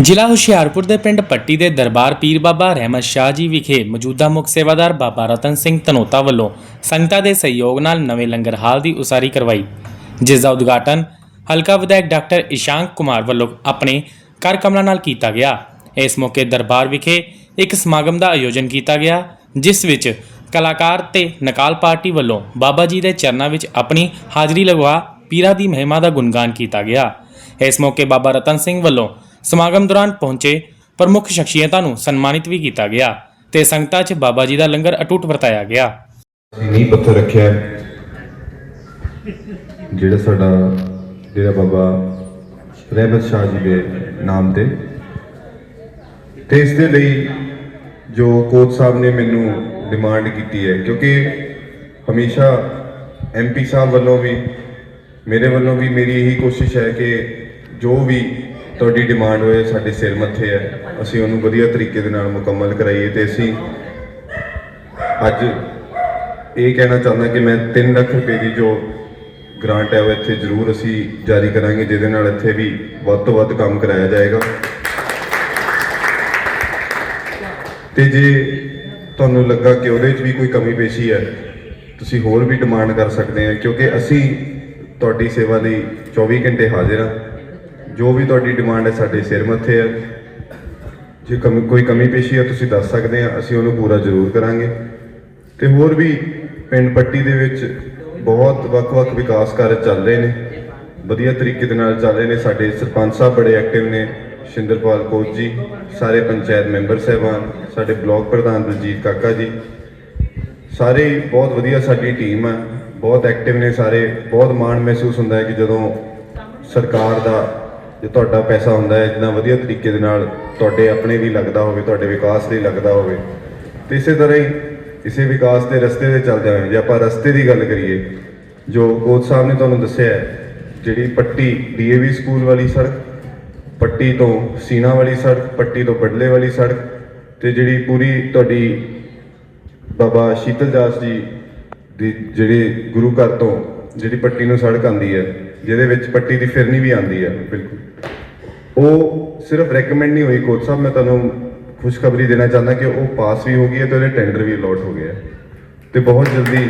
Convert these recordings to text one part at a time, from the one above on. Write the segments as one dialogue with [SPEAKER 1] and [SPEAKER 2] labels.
[SPEAKER 1] ਜ਼ਿਲ੍ਹਾ ਹੁਸ਼ਿਆਰਪੁਰ ਦੇ ਪਿੰਡ ਪੱਟੀ ਦੇ ਦਰਬਾਰ ਪੀਰ ਬਾਬਾ ਰਹਿਮਤ ਸ਼ਾਹ ਜੀ ਵਿਖੇ ਮੌਜੂਦਾ ਮੁੱਖ ਸੇਵਾਦਾਰ ਬਾਬਾ ਰਤਨ ਸਿੰਘ ਧਨੋਤਾ ਵੱਲੋਂ ਸੰਗਤਾਂ ਦੇ ਸਹਿਯੋਗ ਨਾਲ ਨਵੇਂ ਲੰਗਰ ਹਾਲ ਦੀ ਉਸਾਰੀ ਕਰਵਾਈ, ਜਿਸ ਦਾ ਉਦਘਾਟਨ ਹਲਕਾ ਵਿਧਾਇਕ ਡਾਕਟਰ ਇਸ਼ਾਂਕ ਕੁਮਾਰ ਵੱਲੋਂ ਆਪਣੇ ਕਰ ਕਮਲਾਂ ਨਾਲ ਕੀਤਾ ਗਿਆ। ਇਸ ਮੌਕੇ ਦਰਬਾਰ ਵਿਖੇ ਇੱਕ ਸਮਾਗਮ ਦਾ ਆਯੋਜਨ ਕੀਤਾ ਗਿਆ, ਜਿਸ ਵਿੱਚ ਕਲਾਕਾਰ ਤੇ ਨਕਾਲ ਪਾਰਟੀ ਵੱਲੋਂ ਬਾਬਾ ਜੀ ਦੇ ਚਰਨਾਂ ਵਿੱਚ ਆਪਣੀ ਹਾਜ਼ਰੀ ਲਗਵਾ ਪੀਰਾਂ ਦੀ ਮਹਿਮਾ ਦਾ ਗੁਣਗਾਨ ਕੀਤਾ ਗਿਆ। ਇਸ ਮੌਕੇ ਬਾਬਾ ਰਤਨ ਸਿੰਘ ਵੱਲੋਂ ਸਮਾਗਮ ਦੌਰਾਨ ਪਹੁੰਚੇ ਪ੍ਰਮੁੱਖ ਸ਼ਖਸੀਅਤਾਂ ਨੂੰ ਸਨਮਾਨਿਤ ਵੀ ਕੀਤਾ ਗਿਆ ਤੇ ਸੰਗਤਾਂ 'ਚ ਬਾਬਾ ਜੀ ਦਾ ਲੰਗਰ ਅਟੁੱਟ ਵਰਤਾਇਆ ਗਿਆ।
[SPEAKER 2] ਨੀਂਹ ਪੱਥਰ ਰੱਖਿਆ ਜਿਹੜਾ ਸਾਡਾ ਡੇਰਾ ਬਾਬਾ ਰਹਿਮਤ ਸ਼ਾਹ ਜੀ ਦੇ ਨਾਮ ਤੇ। ਤੇ ਇਸ ਦੇ ਲਈ ਜੋ ਕੋਚ ਸਾਹਿਬ ਨੇ ਮੈਨੂੰ ਡਿਮਾਂਡ ਕੀਤੀ ਹੈ, ਕਿਉਂਕਿ ਹਮੇਸ਼ਾ ਐਮਪੀ ਸਾਹਿਬ ਵੱਲੋਂ ਵੀ, ਮੇਰੇ ਵੱਲੋਂ ਵੀ ਮੇਰੀ ਇਹੀ ਕੋਸ਼ਿਸ਼ ਹੈ ਕਿ ਜੋ ਵੀ ਤੁਹਾਡੀ ਡਿਮਾਂਡ ਹੋਏ, ਸਾਡੇ ਸਿਰ ਮੱਥੇ ਹੈ। ਅਸੀਂ ਉਹਨੂੰ ਵਧੀਆ ਤਰੀਕੇ ਦੇ ਨਾਲ ਮੁਕੰਮਲ ਕਰਾਈਏ ਤੇ ਅਸੀਂ ਅੱਜ ਇਹ ਕਹਿਣਾ ਚਾਹੁੰਦਾ ਕਿ ਮੈਂ 3 ਲੱਖ ਰੁਪਏ ਦੀ ਜੋ ਗ੍ਰਾਂਟ ਹੈ, ਉਹ ਇੱਥੇ ਜ਼ਰੂਰ ਅਸੀਂ ਜਾਰੀ ਕਰਾਂਗੇ, ਜਿਹਦੇ ਨਾਲ ਇੱਥੇ ਵੀ ਵੱਧ ਤੋਂ ਵੱਧ ਕੰਮ ਕਰਾਇਆ ਜਾਏਗਾ। ਤੇ ਜੇ ਤੁਹਾਨੂੰ ਲੱਗਾ ਕਿ ਉਹਦੇ 'ਚ ਵੀ ਕੋਈ ਕਮੀ ਪੇਸ਼ੀ ਹੈ, ਤੁਸੀਂ ਹੋਰ ਵੀ ਡਿਮਾਂਡ ਕਰ ਸਕਦੇ ਆ ਕਿਉਂਕਿ ਅਸੀਂ ਤੁਹਾਡੀ ਸੇਵਾ ਲਈ 24 ਘੰਟੇ ਹਾਜ਼ਰ ਹਾਂ। ਜੋ ਵੀ ਤੁਹਾਡੀ ਡਿਮਾਂਡ ਹੈ ਸਾਡੇ ਸਿਰ ਮੱਥੇ ਹੈ ਜੇ ਕਮੀ, ਕੋਈ ਕਮੀ ਪੇਸ਼ੀ ਹੈ ਤੁਸੀਂ ਦੱਸ ਸਕਦੇ ਆ, ਅਸੀਂ ਉਹਨੂੰ ਪੂਰਾ ਜ਼ਰੂਰ ਕਰਾਂਗੇ। ਤੇ ਹੋਰ ਵੀ ਪਿੰਡ ਪੱਟੀ ਦੇ ਵਿੱਚ ਬਹੁਤ ਵੱਖ-ਵੱਖ ਵਿਕਾਸ ਕਾਰਜ ਚੱਲ ਰਹੇ ਨੇ। ਵਧੀਆ ਤਰੀਕੇ ਦੇ ਨਾਲ ਚੱਲ ਰਹੇ ਨੇ। ਸਾਡੇ ਸਰਪੰਚ ਸਾਹਿਬ ਬੜੇ ਐਕਟਿਵ ਨੇ, ਸ਼ਿੰਦਰਪਾਲ ਕੋਚ ਜੀ, ਸਾਰੇ ਪੰਚਾਇਤ ਮੈਂਬਰ ਸਹਿਬਾਨ, ਸਾਡੇ ਬਲਾਕ ਪ੍ਰਧਾਨ ਬਲਜੀਤ ਕਾਕਾ ਜੀ। ਸਾਰੇ ਬਹੁਤ ਵਧੀਆ ਸਾਡੀ ਟੀਮ ਆ। ਬਹੁਤ ਐਕਟਿਵ ਨੇ ਸਾਰੇ। ਬਹੁਤ ਮਾਣ ਮਹਿਸੂਸ ਹੁੰਦਾ ਹੈ ਕਿ ਜਦੋਂ ਸਰਕਾਰ ਦਾ ਜੇ ਤੁਹਾਡਾ ਪੈਸਾ ਹੁੰਦਾ ਹੈ, ਜਿੰਨਾ ਵਧੀਆ ਤਰੀਕੇ ਦੇ ਨਾਲ ਤੁਹਾਡੇ ਆਪਣੇ ਲਈ ਲੱਗਦਾ ਹੋਵੇ, ਤੁਹਾਡੇ ਵਿਕਾਸ ਲਈ ਲੱਗਦਾ ਹੋਵੇ। ਤੇ ਇਸੇ ਤਰ੍ਹਾਂ ਹੀ ਇਸੇ ਵਿਕਾਸ ਦੇ ਰਸਤੇ ਤੇ ਚੱਲ ਜਾਵੇ ਜੇ ਆਪਾਂ ਰਸਤੇ ਦੀ ਗੱਲ ਕਰੀਏ, ਜੋ ਕੋਚ ਸਾਹਿਬ ਨੇ ਤੁਹਾਨੂੰ ਦੱਸਿਆ ਜਿਹੜੀ ਪੱਟੀ ਡੀਏਵੀ ਸਕੂਲ ਵਾਲੀ ਸੜਕ, ਪੱਟੀ ਤੋਂ ਸੀਨਾ ਵਾਲੀ ਸੜਕ, ਪੱਟੀ ਤੋਂ ਬਡਲੇ ਵਾਲੀ ਸੜਕ, ਤੇ ਜਿਹੜੀ ਪੂਰੀ ਤੁਹਾਡੀ ਬਾਬਾ ਸ਼ੀਤਲ ਦਾਸ ਜੀ ਦੀ ਜਿਹੜੇ ਗੁਰੂ ਘਰ ਤੋਂ ਜਿਹੜੀ ਪੱਟੀ ਨੂੰ ਸੜਕ ਆਂਦੀ ਹੈ ਜਿਹਦੇ ਵਿੱਚ ਪੱਟੀ ਦੀ ਫਿਰਨੀ ਵੀ ਆਂਦੀ ਹੈ ਬਿਲਕੁਲ। ਉਹ ਸਿਰਫ ਰეკਮੈਂਡ ਨਹੀਂ ਹੋਈ ਕੋਚ ਸਾਹਿਬ, ਮੈਂ ਤੁਹਾਨੂੰ ਖੁਸ਼ਖਬਰੀ ਦੇਣਾ ਚਾਹੁੰਦਾ ਕਿ ਉਹ ਪਾਸ ਵੀ ਹੋ ਗਈ ਹੈ ਤੇ ਉਹਦੇ ਟੈਂਡਰ ਵੀ ਅਲਾਟ ਹੋ ਗਿਆ ਹੈ ਤੇ ਬਹੁਤ ਜਲਦੀ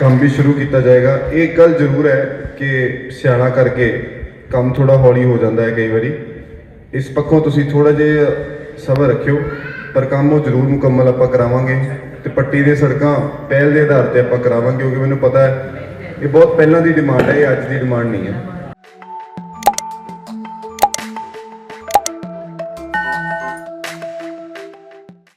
[SPEAKER 2] ਕੰਮ ਵੀ ਸ਼ੁਰੂ ਕੀਤਾ ਜਾਏਗਾ। ਇਹ ਗੱਲ ਜ਼ਰੂਰ ਹੈ ਕਿ ਸਿਆਣਾ ਕਰਕੇ ਕੰਮ ਥੋੜਾ ਹੌਲੀ ਹੋ ਜਾਂਦਾ ਹੈ ਕਈ ਵਾਰੀ। ਇਸ ਪੱਖੋਂ ਤੁਸੀਂ ਥੋੜਾ ਜਿਹਾ ਸਬਰ ਰੱਖਿਓ, ਪਰ ਕੰਮ ਉਹ ਜ਼ਰੂਰ ਮੁਕੰਮਲ ਆਪਾਂ ਕਰਾਵਾਂਗੇ। ਤੇ ਪੱਟੀ ਦੇ ਸੜਕਾਂ, ਪਹਿਲ ਦੇ ਆਧਾਰ ਤੇ ਆਪਾਂ ਕਰਾਵਾਂਗੇ, ਕਿਉਂਕਿ ਮੈਨੂੰ ਪਤਾ ਹੈ ਇਹ ਬਹੁਤ ਪਹਿਲਾਂ ਦੀ ਡਿਮਾਂਡ ਹੈ ਇਹ ਅੱਜ ਦੀ ਡਿਮਾਂਡ ਨਹੀਂ ਹੈ।